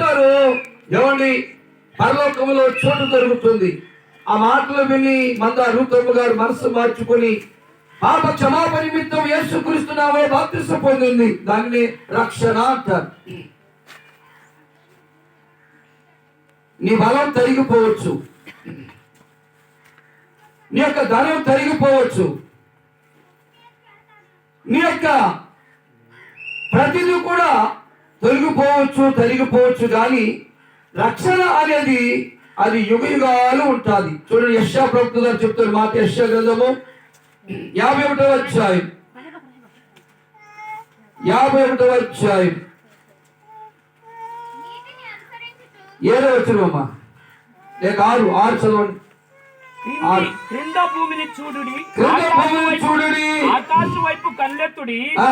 వింటారో ఏమండి? పరలోకంలో చోటు దొరుకుతుంది. ఆ మాటలు విని మంద రూతమ్మ గారు మనసు మార్చుకొని పాప క్షమాపణ నిమిత్తం యేసుక్రీస్తున్నామో బాప్తిసం పొందింది. దానిని రక్షణ అంటారు. నీ బలం తరిగిపోవచ్చు. నీ యొక్క ధనం తరిగిపోవచ్చు. నీ యొక్క ప్రతిదీ కూడా తొలగిపోవచ్చు తరిగిపోవచ్చు కానీ రక్షణ అనేది అది యుగ యుగాలు ఉంటుంది. చూడండి యశా ప్రభుత్వ గారు చెప్తారు మాట యశా గ్రంథము యాభై ఒకటో అధ్యాయం. యాభై ఒకటో అధ్యాయం. ఏదో వచ్చినమ్మా లేక ఆరు ఆరు చదవండి. క్రింది భూమిని చూడుడి క్రింద భూమిని చూడుడి. ఆకాశం వైపు కళ్ళెత్తుడి ఆ,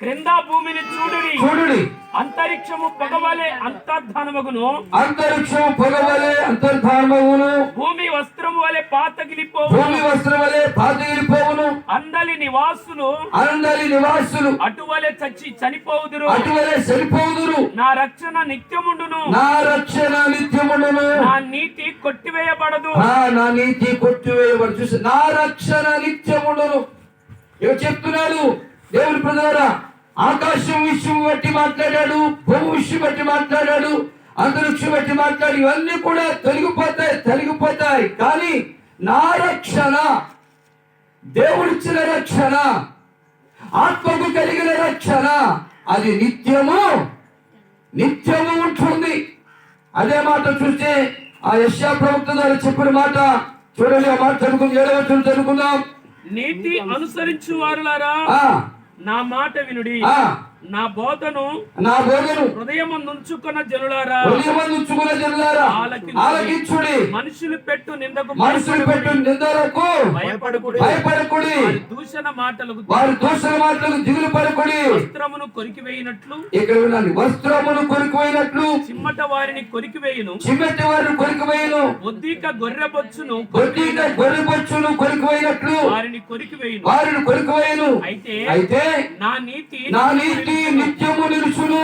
క్రింద భూమిని చూడుడి. చూడుడి. అంతరిక్షము పొగవలే అంతర్ధానమగును. అంతరిక్షం పొగవలే అంతర్ధానమును భూమి వస్త్రము వలె పాతగిలిపోవు భూమి వస్త్రం వలె పాతగిలిపోవును. అందలి నివాసులు. అందరి నివాసులు. అటువలే చచ్చి చనిపోవుదురు. అటువలే సరిపోదురు నా రక్షణ నిత్యముండును. నా రక్షణ నిత్యముండును. నా నీతి కొట్టివేయబడదు. ఆ, నా నీతి కొట్టివేయబడి చూసి నా రక్షణ నిత్యముండును. ఇవి చెప్తున్నాడు దేవుని ప్రధాన ఆకాశం విషయం బట్టి మాట్లాడాడు భూమి విషయం బట్టి మాట్లాడాడు అంతరిక్షం బట్టి మాట్లాడి ఇవన్నీ కూడా తొలగిపోతాయి తొలగిపోతాయి. కానీ నా రక్షణ దేవుడిచ్చిన రక్షణ ఆత్మకు కలిగిన రక్షణ అది నిత్యము నిత్యము ఉంటుంది. అదే మాట చూస్తే ఆ యశా ప్రవక్త గారు చెప్పిన మాట చూడండి ఆ మాట చదువుకుందాం ఏడవ వచనం చదువుకుందాం. నీతి అనుసరించు వారులారా. ఆ, నా మాట వినుడి ఆ, నా బోధను నా బోధను హృదయము నుంచుకున్న జనులారా. హృదయమందుకున్న జనులారా. ఆలకించుడి. మనుషులు పెట్టు నిందకు మనుషులు పెట్టు నిందలకు భయపడకుడి. భయపడకుడి. దూషణ మాటలకు వారి దోషణ మాటలకు దిగులు పడకుడి. వస్త్రమును కొరికివేయినట్లు. ఇక్కడ వినండి వస్త్రమును కొరికిపోయినట్లు చిమ్మట వారిని కొరికివేయును. చిమ్మెట్టి వారిని కొరికిపోయిను బొద్దిక గొర్రె బొచ్చును కొద్దిగా గొర్రె బొచ్చును కొరికిపోయినట్లు వారిని కొరికివేయును. వారిని కొరికిపోయిను అయితే అయితే నా నీతి నా నీతి నిత్యము నిలుచును.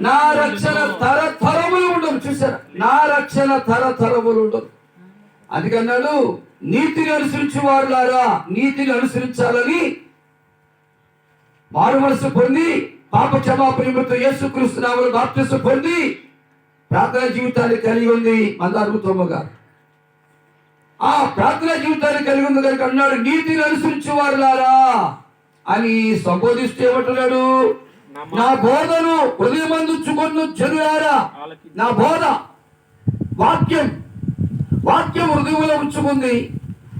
నా రక్షణ తర తరతరములు ఉండవు చూసారా నా రక్షణ తరతరములు ఉండవు అందుకన్నాడు నీతిని అనుసరించు వారులారా నీతిని అనుసరించాలని మారు మనసు పొంది పాప క్షమాపణ నిమిత్తం యేసుక్రీస్తు నామములో బాప్తిసం పొంది ప్రార్థన జీవితాన్ని కలిగి ఉంది. మందారు గారు ఆ ప్రార్థన జీవితాన్ని కలిగి ఉంది కనుక అన్నాడు నీతిని అనుసరించు వారులారా. అని సంబోధిస్తూ ఏమంటున్నాడు? నా బోధను హృదయమందుచుకొను జనులారా నా బోధ వాక్యం వాక్యం హృదయంలో ఉంచుకుంది.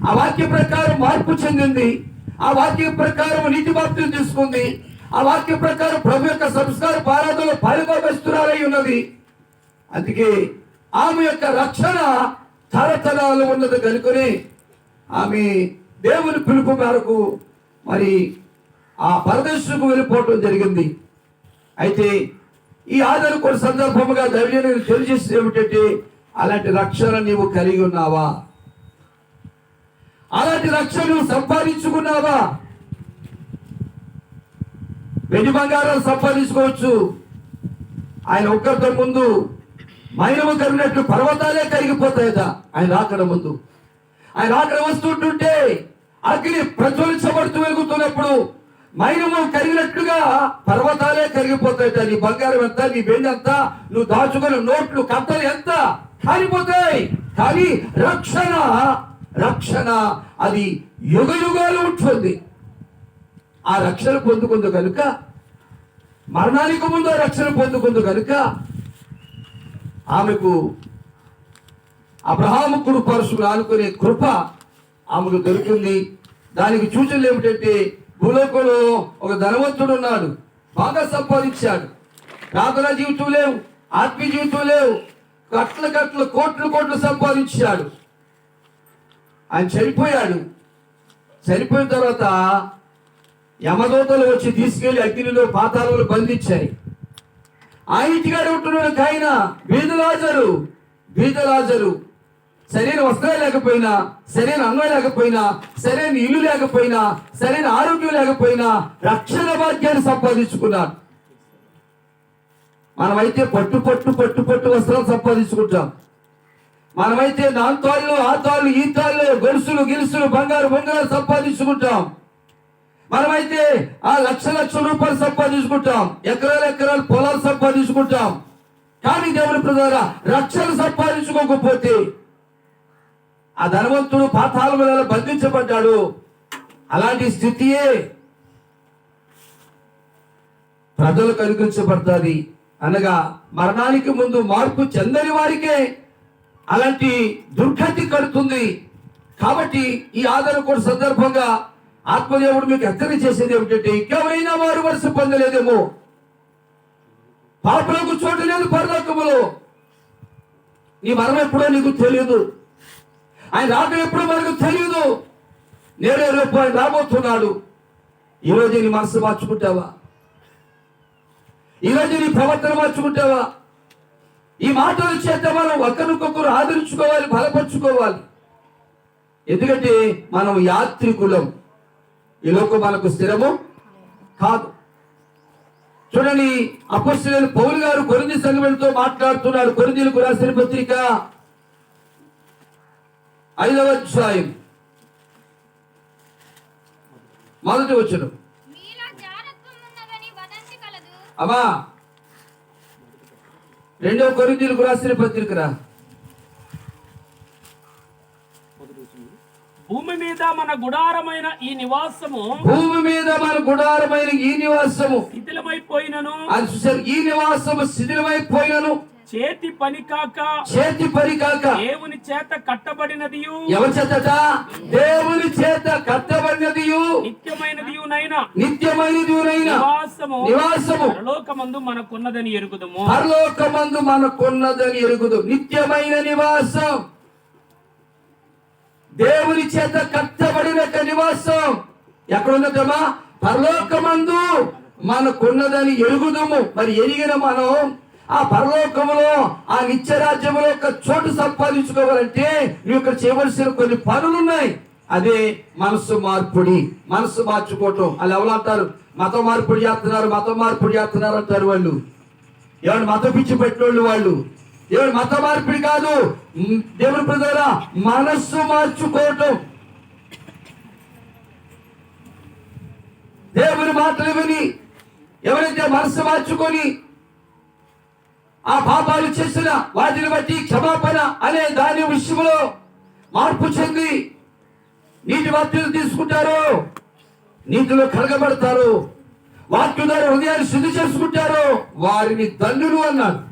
ఆ వాక్య ప్రకారం మార్పు చెందింది. ఆ వాక్య ప్రకారం నీతి బాప్తిని తీసుకుంది. ఆ వాక్య ప్రకారం ప్రభు యొక్క సంస్కార పారాధనలో పాల్గొస్తురారై ఉన్నది. అందుకే ఆమె యొక్క రక్షణ తరతరాలు ఉన్నది కనుకొని ఆమె దేవుని పిలుపు మేరకు మరి ఆ పరదేశకు వెళ్ళిపోవటం జరిగింది. అయితే ఈ ఆధార కొన్ని సందర్భముగా ధైర్యం తెలియజేసింది ఏమిటంటే అలాంటి రక్షణ నీవు కలిగి ఉన్నావా? అలాంటి రక్షణ నువ్వు సంపాదించుకున్నావా? వెండి బంగారాలు సంపాదించుకోవచ్చు. ఆయన ఒక్కరితో ముందు మైనము కరిగినట్లు పర్వతాలే కరిగిపోతాయట ఆయన రాకడ ముందు. ఆయన రాకడ వస్తుంటుంటే అగ్ని ప్రజ్వలించబడుతూ వెలుగుతున్నప్పుడు మైనము కరిగినట్లుగా పర్వతాలే కరిగిపోతాయి నీ బంగారం ఎంత నీ వెండి ఎంత నువ్వు దాచుకున్న నోట్లు కట్టలు ఎంత? కాలిపోతాయి. కానీ రక్షణ రక్షణ అది యుగ యుగాలు ఉంటుంది. ఆ రక్షణ పొందుకుంది కనుక మరణానికి ముందు ఆ రక్షణ పొందుకుంది కనుక ఆమెకు అబ్రహాము కుడు పరశులు ఆనుకునే కృప ఆమెకు దొరికింది. దానికి సూచనలు ఏమిటంటే భూలోకంలో ఒక ధనవంతుడు ఉన్నాడు. బాగా సంపాదించాడు. ప్రార్థన జీవితం లేవు ఆత్మీయ జీవితం లేవు. కట్ల కట్ల కోట్లు కోట్లు సంపాదించాడు. ఆయన చనిపోయాడు. చనిపోయిన తర్వాత యమదూతలు వచ్చి తీసుకెళ్ళి అగ్నిలో పాతాలలో బంధించాయి. ఆ ఇంటికాడ ఉంటున్నాడు కాయన బీదలాజరు బీదలాజరు సరైన వస్త్రాలు లేకపోయినా సరైన అన్నం లేకపోయినా సరైన ఇల్లు లేకపోయినా సరైన ఆరోగ్యం లేకపోయినా రక్షణ భాగ్యాన్ని సంపాదించుకున్నాడు మనమైతే పట్టు పట్టు పట్టు పట్టు వస్త్రాలు సంపాదించుకుంటాం. మనమైతే దాంతోళ్ళు ఆ తాళ్ళు ఈ తాళ్ళు గొలుసులు గిలుసులు బంగారు బంగారం సంపాదించుకుంటాం. మనమైతే ఆ లక్ష లక్షల రూపాయలు సంపాదించుకుంటాం. ఎకరాలు ఎకరాలు పొలాలు సంపాదించుకుంటాం. కానీ దేవుని ప్రధాన రక్షణ సంపాదించుకోకపోతే ఆ ధనవంతుడు పాతాళములలో బంధించబడ్డాడు. అలాంటి స్థితియే ప్రజలకు అనుకరించబడుతుంది అనగా మరణానికి ముందు మార్పు చెందని వారికే అలాంటి దుర్గతి కడుతుంది కాబట్టి ఈ ఆదరణ కూడా సందర్భంగా ఆత్మదేవుడు మీకు హెచ్చరిక చేసేది ఏమిటంటే ఇంకెవరైనా వారు వరుస పొందలేదేమో. పాపలకు చోటు లేదు పరలోకములో. నీ మరణం ఎప్పుడో నీకు తెలియదు ఆయన రాక ఎప్పుడు మనకు తెలియదు నేడే రేపు ఆయన రాబోతున్నాడు. ఈరోజు నీ మనసు మార్చుకుంటావా? ఈరోజు నీ ప్రవర్తన మార్చుకుంటావా? ఈ మాటల చేత మనం ఒకరికొకరు ఆదరించుకోవాలి బలపరుచుకోవాలి. ఎందుకంటే మనం యాత్రికులం. ఈ లోకం మనకు స్థిరము కాదు. చూడండి అపస్తులైన పౌరు గారు కొరింది సంఘంతో మాట్లాడుతున్నాడు కొరిందీలకు రాసిన పత్రిక ఐదవ అధ్యాయం. మొదటి వచ్చును మీలో జారత్వం ఉన్నదని వదంతి కలదు. అమ్మా రెండవ కొరిందీలకు రాసిన పత్రిక రా. భూమి మీద మన గుడారమైన ఈ నివాసము భూమి మీద మన గుడారమైన ఈ నివాసము శిథిలమైపోయినను. అది చూసారు ఈ నివాసము శిథిలమైపోయినను. చేతి పని కాక చేతి పని కాక దేవుని చేత కట్టబడినదియు. ఎవరి చేతట? దేవుని చేత కట్టబడినది నిత్యమైనదియునైనా. నిత్యమైనదినైన నివాసము. నివాసము. పరలోకమందు మనకున్నదని ఎరుగుదము. పరలోకమందు మనకున్నదని ఎరుగుదు. నిత్యమైన నివాసం. దేవుని చేత కట్టబడిన నివాసం. ఎక్కడున్నదమ్మా పరలోకమందు మనకున్నదని ఎరుగుదము. మరి ఎరిగిన మనం ఆ పరలోకములో ఆ నిత్యరాజ్యములో ఒక చోటు సంపాదించుకోవాలంటే నువ్వు ఇక్కడ చేయవలసిన కొన్ని పనులు ఉన్నాయి అదే మనసు మార్పుడి మనసు మార్చుకోవటం. వాళ్ళు ఎవరు అంటారు? మతం మార్పుడు చేస్తున్నారు మతం మార్పుడి చేస్తున్నారు అంటారు వాళ్ళు. ఎవరు మతం పిచ్చి పెట్టినోళ్ళు వాళ్ళు? ఎవరు మత మార్పిడి కాదు. దేవుని ప్రజల మనస్సు మార్చుకోవటం. దేవుని మాటలు విని ఎవరైతే మనసు మార్చుకొని ఆ పాపాలు చేసిన వాటిని బట్టి క్షమాపణ అనే దాని విషయంలో మార్పు చెంది నీటి వాక్యులు తీసుకుంటారు. నీటిలో కడగబడతారు వాక్యం హృదయాన్ని శుద్ధి చేసుకుంటారు. వారిని దండులు అన్నాడు